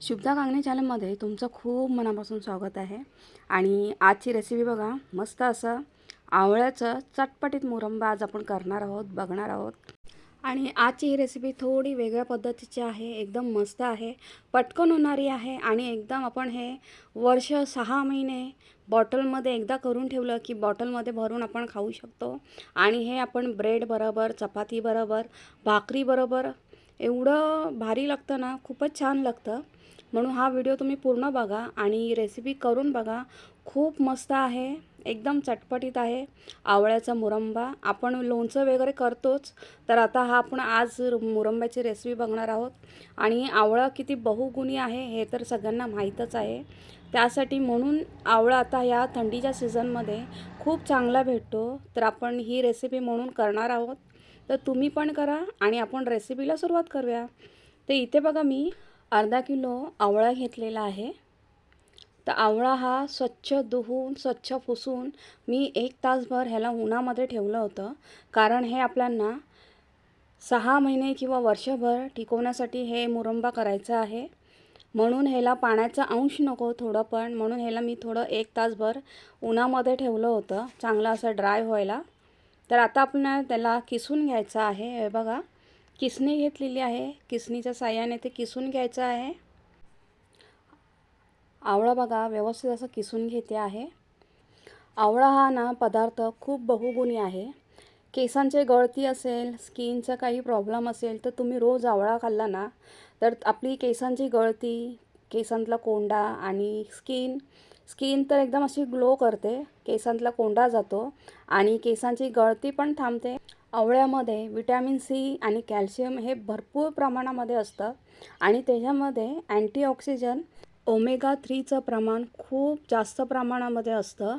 शुभदा कांगणे चॅनलमध्ये तुमचं खूप मनापासून स्वागत आहे. आणि आजची रेसिपी बघा मस्त असं आवळ्याचं चटपटीत मुरंबा आज आपण करणार आहोत बघणार आहोत. आणि आजची ही रेसिपी थोडी वेगळ्या पद्धतीची आहे एकदम मस्त आहे पटकन होणारी आहे आणि एकदम आपण हे वर्ष सहा महिने बॉटलमध्ये एकदा करून ठेवलं की बॉटलमध्ये भरून आपण खाऊ शकतो. आणि हे आपण ब्रेड बरोबर चपाती बरोबर भाकरी बरोबर एवढं भारी लागतं ना खूपच छान लागतं. म्हणून हा व्हिडिओ तुम्ही पूर्ण बघा आणि रेसिपी करून बघा. खूप मस्त आहे एकदम चटपटीत आहे. आवळ्याचा मुरंबा आपण लोणचं वगैरे करतोच तर आता हा आपण आज मुरंब्याची रेसिपी बघणार आहोत. आणि आवळा किती बहुगुणी आहे हे तर सगळ्यांना माहीतच आहे. त्यासाठी म्हणून आवळा आता या थंडीच्या सीझनमध्ये खूप चांगला भेटतो तर आपण ही रेसिपी म्हणून करणार आहोत. तर तुम्ही पण करा आणि आपण रेसिपीला सुरुवात करूया. तर इथे बघा मी अर्धा किलो आवळा घेतलेला आहे. तर आवळा हा स्वच्छ धुवून स्वच्छ पुसून मी एक तासभर ह्याला उन्हामध्ये ठेवलं होतं. कारण हे आपल्यांना सहा महिने किंवा वर्षभर टिकवण्यासाठी हे मुरंबा करायचा आहे. म्हणून ह्याला पाण्याचा अंश नको थोडं पण. म्हणून ह्याला मी थोडं एक तासभर उन्हामध्ये ठेवलं होतं. चांगलं असं ड्राय व्हायला. तर आता आपण त्याला किसून घ्यायचं आहे. हे बघा. किसणी घेतलेली आहे. किसणीच्या साह्याने ते किसून घ्यायचं आहे. आवळा बघा. व्यवस्थित असं किसून घेते आहे. आवळा हा ना पदार्थ खूप बहुगुणी आहे. केसांचे गळती असेल स्किनचा काही प्रॉब्लेम असेल तर तुम्ही रोज आवळा खाल्ला ना तर आपली केसांची गळती केसांतला कोंडा आणि स्किन स्किन तर एकदम अशी ग्लो करते केसांतला कोंडा जातो आणि केसांची गळती पण थांबते. आवळ्यामध्ये विटॅमिन सी आणि कॅल्शियम हे भरपूर प्रमाणामध्ये असतं आणि त्याच्यामध्ये अँटीऑक्सिजन ओमेगा थ्रीचं प्रमाण खूप जास्त प्रमाणामध्ये असतं.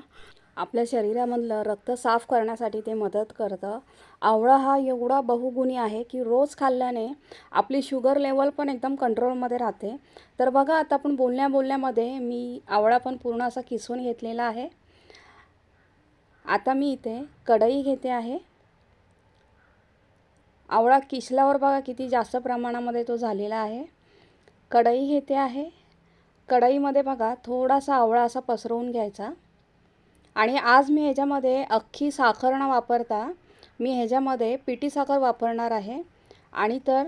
आपल्या शरीरामधलं रक्त साफ करण्यासाठी ते मदत करतं. आवळा हा एवढा बहुगुणी आहे की रोज खाल्ल्याने आपली शुगर लेवल पण एकदम कंट्रोलमध्ये राहते. तर बघा आता आपण बोलण्या बोलण्यामध्ये मी आवळा पण पूर्ण असा किसून घेतलेला आहे. आता मी इथे कढई घेते आहे. आवळा किसल्यावर बघा किती जास्त प्रमाणामध्ये तो झालेला आहे. कढई घेते आहे. कढईमध्ये बघा थोडासा आवळा असा पसरवून घ्यायचा. आणि आज मी ह्याच्यामध्ये अख्खी साखर न वापरता मी ह्याच्यामध्ये पिठी साखर वापरणार आहे. आणि तर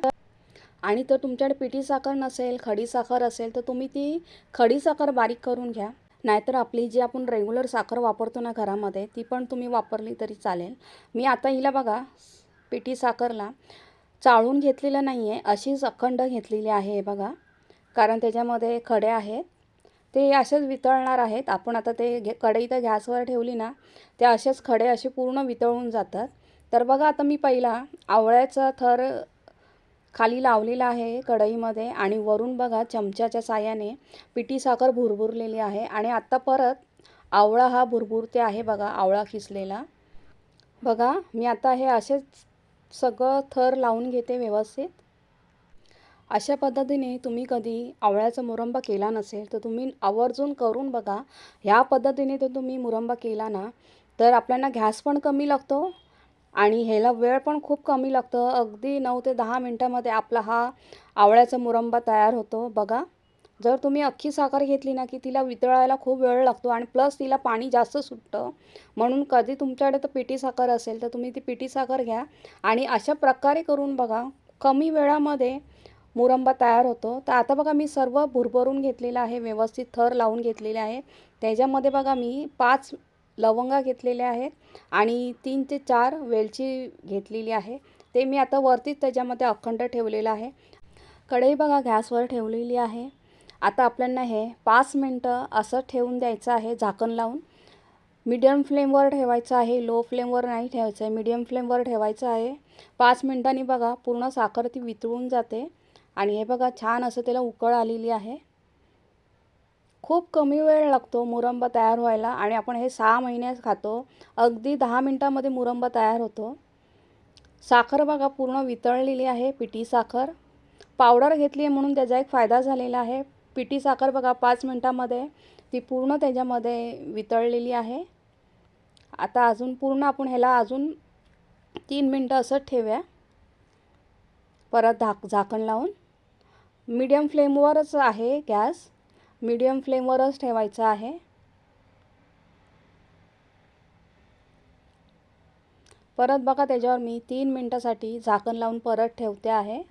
आणि तर तुमच्याकडे पिठी साखर नसेल खडी साखर असेल तर तुम्ही ती खडी साखर बारीक करून घ्या. नाहीतर आपली जी आपण रेग्युलर साखर वापरतो ना घरामध्ये ती पण तुम्ही वापरली तरी चालेल. मी आता हिला बघा पिठी साखरला चाळून घेतलेलं नाही आहे अशीच अखंड घेतलेली आहे बघा. कारण त्याच्यामध्ये खडे आहेत. ते असेच वितळणार आहेत. आपण आता ते घे कढई तर गॅसवर ठेवली ना ते असेच खडे असे पूर्ण वितळून जातात. तर बघा आता मी पहिला आवळ्याचा थर खाली लावलेला आहे कढईमध्ये आणि वरून बघा चमच्याच्या साह्याने पिठी साखर भुरभुरलेली आहे. आणि आत्ता परत आवळा हा भुरभुरते आहे बघा आवळा किसलेला बघा मी आता हे असेच सगळं थर लावून घेते व्यवस्थित. अशा पद्धतीने तुम्ही कधी आवळ्याचा मुरंबा केला नसेल तर तुम्ही आवर्जून करून बघा. ह्या पद्धतीने तर तुम्ही मुरंबा केला ना तर आपल्याला गॅस पण कमी लागतो आणि ह्याला वेळ पण खूप कमी लागतं. अगदी नऊ ते दहा मिनटामध्ये आपला हा आवळ्याचा मुरंबा तयार होतो. बघा जर तुम्ही अख्खी साखर घेतली ना की तिला वितळायला खूप वेळ लागतो आणि प्लस तिला पाणी जास्त सुटतं. म्हणून कधी तुमच्याकडे तर पिठी साखर असेल तर तुम्ही ती पिठी साखर घ्या आणि अशा प्रकारे करून बघा. कमी वेळामध्ये मुरंबा तयार होतो. तर आता बघा मी सर्व भुरभरून घेतलेलं आहे व्यवस्थित थर लावून घेतलेले आहे. त्याच्यामध्ये बघा मी पाच लवंगा घेतलेल्या आहेत आणि तीन ते चार वेलची घेतलेली आहे. ते मी आता वरतीच त्याच्यामध्ये अखंड ठेवलेलं आहे. कढई बघा गॅसवर ठेवलेली आहे. आता आपल्याला हे पाच मिनटं असं ठेवून द्यायचं आहे झाकण लावून. मीडियम फ्लेमवर ठेवायचं आहे लो फ्लेमवर नाही ठेवायचं आहे मीडियम फ्लेमवर ठेवायचं आहे. पाच मिनटांनी बघा पूर्ण साखर ती वितळून जाते. आणि हे बघा छान असं त्याला उकळ आलेली आहे. खूप कमी वेळ लागतो मुरंबा तयार व्हायला आणि आपण हे सहा महिन्यात खातो. अगदी दहा मिनटामध्ये मुरंबा तयार होतो. साखर बघा पूर्ण वितळलेली आहे पिठी साखर. पावडर घेतली आहे म्हणून त्याचा एक फायदा झालेला आहे. पिठी साखर बघा पाच मिनटामध्ये ती पूर्ण त्याच्यामध्ये वितळलेली आहे. आता अजून पूर्ण आपण ह्याला अजून तीन मिनटं असं ठेवूया. परत धाक झाकण लावून. मीडियम फ्लेमवरच आहे गॅस. मीडियम फ्लेमवरच ठेवायचा आहे. परत बघा त्याच्यावर मी तीन मिनटासाठी झाकण लावून परत ठेवते आहे.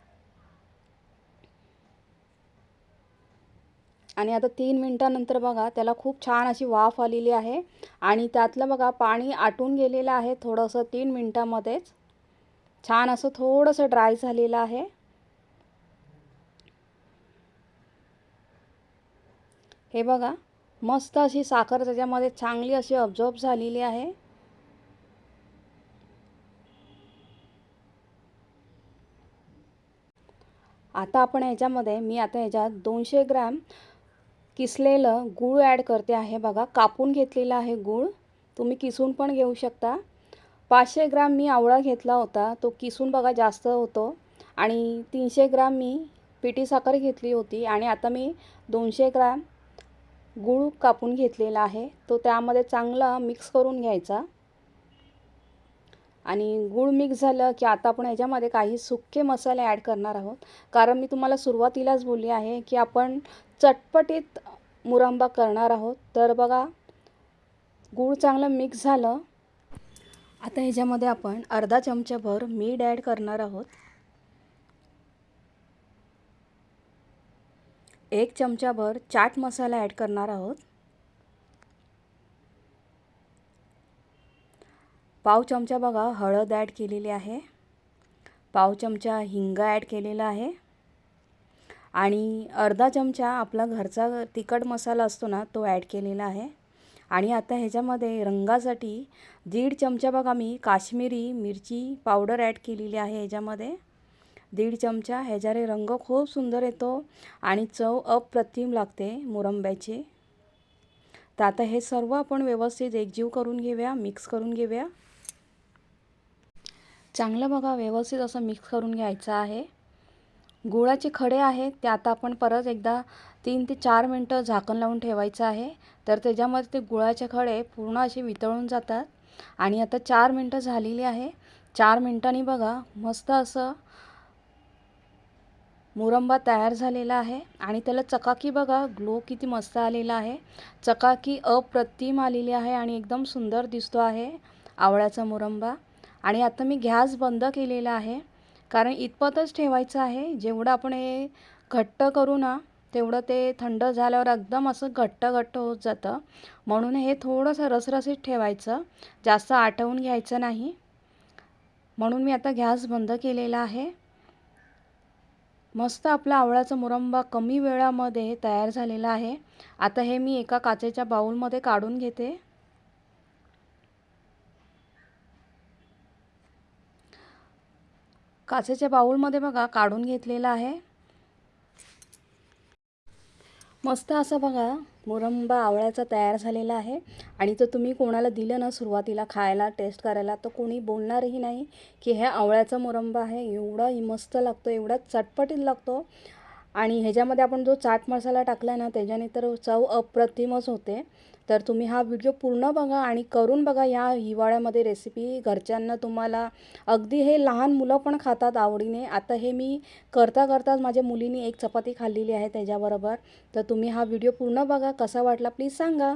आणि आता तीन मिनटानंतर बघा त्याला खूप छान अशी वाफ आलेली आहे. आणि त्यातलं बघा पाणी आटून गेलेलं आहे थोडंसं तीन मिनटामध्येच. छान असं थोडंसं ड्राय झालेलं आहे. हे बघा मस्त अशी साखर त्याच्यामध्ये चांगली अशी ऑब्झॉर्ब झालेली आहे. आता आपण ह्याच्यामध्ये मी आता ह्याच्यात दोनशे ग्रॅम किसलेलं गूळ ॲड करते आहे. बघा कापून घेतलेलं आहे गूळ. तुम्ही किसून पण घेऊ शकता. पाचशे ग्राम मी आवळा घेतला होता. तो किसून बघा जास्त होतो. आणि तीनशे ग्राम मी पिठी साखर घेतली होती. आणि आता मी दोनशे ग्राम गूळ कापून घेतलेला आहे. तो त्यामध्ये चांगला मिक्स करून घ्यायचा. आणि गूळ मिक्स झालं की आता आपण ह्याच्यामध्ये काही सुके मसाले ॲड करणार आहोत. कारण मी तुम्हाला सुरुवातीलाच बोलली आहे की आपण चटपटीत मुरंबा करणार आहोत. तर बघा गूळ चांगलं मिक्स झालं. आता ह्याच्यामध्ये आपण अर्धा चमचाभर मीठ ॲड करणार आहोत. एक चमचाभर चाट मसाला ॲड करणार आहोत. पाव चमचा बघा हळद ॲड केलेली आहे. पाव चमचा हिंग ॲड केलेला आहे. आणि अर्धा चमचा आपला घरचा तिखट मसाला असतो ना तो ॲड केलेला आहे. आणि आता ह्याच्यामध्ये रंगासाठी दीड चमचा बघा मी काश्मीरी मिरची पावडर ॲड केलेली आहे ह्याच्यामध्ये. दीड चमचा ह्याच्याने रंग खूप सुंदर येतो आणि चव अप्रतिम लागते मुरंब्याची. तर आता हे सर्व आपण व्यवस्थित एकजीव करून घेऊया मिक्स करून घेऊया. चांगलं बघा व्यवस्थित असं मिक्स करून घ्यायचं आहे. गुळाचे खडे आहेत ते आता आपण परत एकदा तीन ते चार मिनटं झाकण लावून ठेवायचं आहे. तर त्याच्यामध्ये ते गुळाचे खडे पूर्ण असे वितळून जातात. आणि आता चार मिनटं झालेली आहे. चार मिनटांनी बघा मस्त असं मुरंबा तयार झालेला आहे आणि त्याला चकाकी बघा ग्लो किती मस्त आलेला आहे. चकाकी अप्रतिम आलेली आहे आणि एकदम सुंदर दिसतो आहे आवळ्याचा मुरंबा. आणि आता मी गॅस बंद केलेला आहे कारण इतपतच ठेवायचं आहे. जेवढं आपण हे घट्ट करू ना तेवढं ते थंड झाल्यावर एकदम असं घट्ट घट्ट होत जातं. म्हणून हे थोडंसं रसरसीत ठेवायचं. जास्त आटवून घ्यायचं नाही. म्हणून मी आता गॅस बंद केलेला आहे. मस्त आपला आवळ्याचा मुरंबा कमी वेळामध्ये तयार झालेला आहे. आता हे मी एका काचेच्या बाऊलमध्ये काढून घेते. काचेच्या बाऊलमध्ये बघा काढून घेतलेला आहे. मस्त असं बघा मुरंबा आवळ्याचा तयार झालेला आहे. आणि जर तुम्ही कोणाला दिलं ना सुरुवातीला खायला टेस्ट करायला तर कोणी बोलणारही नाही की हे आवळ्याचा मुरंबा आहे. एवढा मस्त लागतो एवढा चटपटीत लागतो. आणि ह्याच्यामध्ये आपण जो चाट मसाला टाकला ना त्याच्याने तर चव अप्रतिमच होते. तर तुम्ही हा व्हिडिओ पूर्ण बघा आणि करून बघा या हिवाळ्यामध्ये रेसिपी घरच्यांना तुम्हाला अगदी हे लहान मुलं पण खातात आवडीने. आता हे मी करता करताच माझ्या मुलीने एक चपाती खाल्लेली आहे त्याच्याबरोबर. तर तुम्ही हा व्हिडिओ पूर्ण बघा. कसा वाटला प्लीज सांगा.